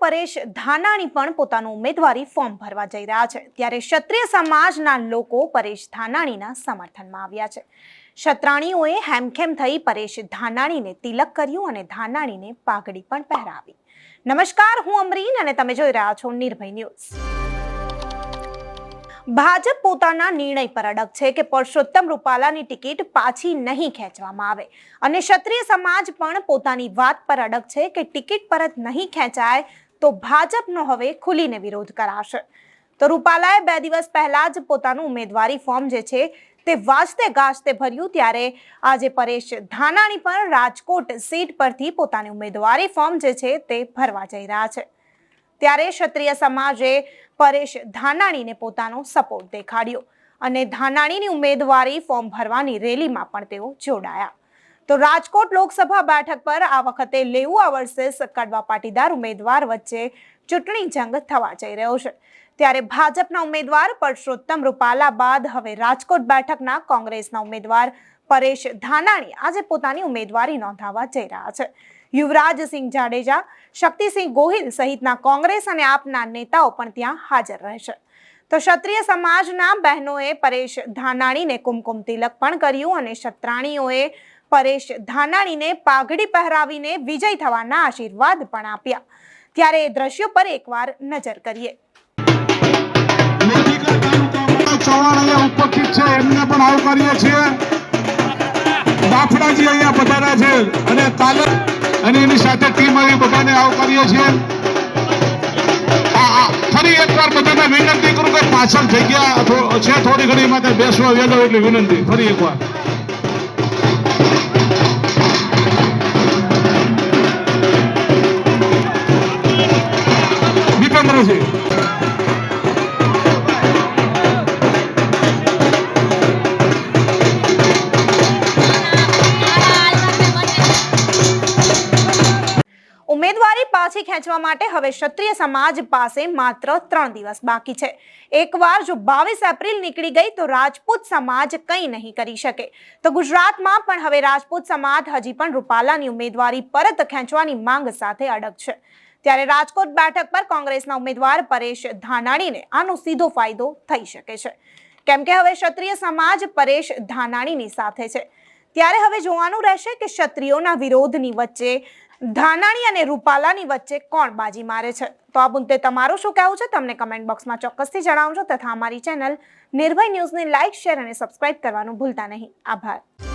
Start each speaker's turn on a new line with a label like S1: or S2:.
S1: પરેશ ધાનાણી પણ પોતાનું ઉમેદવારી ફોર્મ ભરવા જઈ રહ્યા છે. ત્યારે ક્ષત્રિય સમાજના લોકો પરેશ ધાનાણીના સમર્થનમાં આવ્યા છે. ક્ષત્રાણીઓએ હેમખેમ થઈ પરેશ ધાનાણીને તિલક કર્યું અને ધાનાણીને પાઘડી પણ પહેરાવી. નમસ્કાર, હું અમરીન અને તમે જોઈ રહ્યા છો નિર્ભય ન્યૂઝ. ભાજપ પોતાના નિર્ણય પર અડગ છે કે પરસોત્તમ રૂપાલાની ટિકિટ પાછી નહીં ખેંચવામાં આવે. અને ક્ષત્રિય સમાજ પણ પોતાની વાત પર અડગ છે કે ટિકિટ પરત નહીં ખેંચાય તો ભાજપનો હવે ખુલીને વિરોધ કરાશે. તો રૂપાલાએ બે દિવસ પહેલા જ પોતાનું ઉમેદવારી ફોર્મ જે છે તે વાજતે ગાજતે ભર્યું ત્યારે આજે પરેશ ધાનાણી પણ રાજકોટ સીટ પરથી પોતાની ઉમેદવારી ફોર્મ જે છે તે ભરવા જઈ રહ્યા છે. ત્યારે ક્ષત્રિય સમાજે પરેશ ધાનાણીને પોતાનો સપોર્ટ દેખાડ્યો અને ધાનાણીની ઉમેદવારી ફોર્મ ભરવાની રેલીમાં પણ તેઓ જોડાયા. તો રાજકોટ લોકસભા બેઠક પર આ વખતે લેઉઆ વર્સેસ કડવા પાટીદાર ઉમેદવાર વચ્ચે ચૂંટણી જંગ થવા જઈ રહ્યો છે. ત્યારે ભાજપના ઉમેદવાર પરસોત્તમ રૂપાલા બાદ હવે રાજકોટ બેઠકના કોંગ્રેસના ઉમેદવાર પરેશ ધાનાણી આજે પોતાની ઉમેદવારી નોંધાવવા જઈ રહ્યા છે. યુવરાજસિંહ જાડેજા, શક્તિસિંહ ગોહિલ સહિતના કોંગ્રેસ અને આપના નેતાઓ પણ ત્યાં હાજર રહેશે. તો ક્ષત્રિય સમાજના બહેનોએ પરેશ ધાનાણીને કુમકુમ તિલક પણ કર્યું અને ક્ષત્રાણીઓએ પરેશ ધાનાણીને પાઘડી પહેરાવીને વિજય થવાના આશીર્વાદ પણ આપ્યા. ત્યારે એ દ્રશ્યો પર એકવાર નજર કરીએ.
S2: ચૌહાણ છે એમને પણ આવકારીએ છીએ. બાફડાજી અહીંયા પધાર્યા છે અને એની સાથે ટીમ આવી બધાને આવકારીએ છીએ ફરી એકવાર વિનંતી કરું પાછળ જગ્યા છે થોડી ઘણી માટે બેસવા વેલો એટલે વિનંતી. ફરી એકવાર. દીપેન્દ્રજી
S1: ઉમેદવારી પાછી ખેંચવા માટે હવે ક્ષત્રિય સમાજ પાસે માત્ર ત્રણ દિવસ બાકી છે. એકવાર જો બાવીસ એપ્રિલ નીકળી ગઈ તો રાજપૂત સમાજ કંઈ નહીં કરી શકે. તો ગુજરાતમાં પણ હવે રાજપૂત સમાજ હજી પણ રૂપાલાની ઉમેદવારી પરત ખેંચવાની માંગ સાથે અડગ છે. ત્યારે રાજકોટ બેઠક પર કોંગ્રેસના ઉમેદવાર પરેશ ધાનાણીને આનો સીધો ફાયદો થઈ શકે છે. કેમ કે હવે ક્ષત્રિય સમાજ પરેશ ધાનાણીની સાથે છે. ત્યારે હવે જોવાનું રહેશે કે ક્ષત્રિયોના વિરોધની વચ્ચે ધાનાણી અને રૂપાલાની વચ્ચે કોણ બાજી મારે છે. તો આ મુદ્દે તમારું શું કહેવું છે? તમને કમેન્ટ બોક્સમાં ચોક્કસથી જણાવજો તથા અમારી ચેનલ નિર્ભય ન્યૂઝને લાઇક, શેર અને સબસ્ક્રાઇબ કરવાનું ભૂલતા નહીં. આભાર.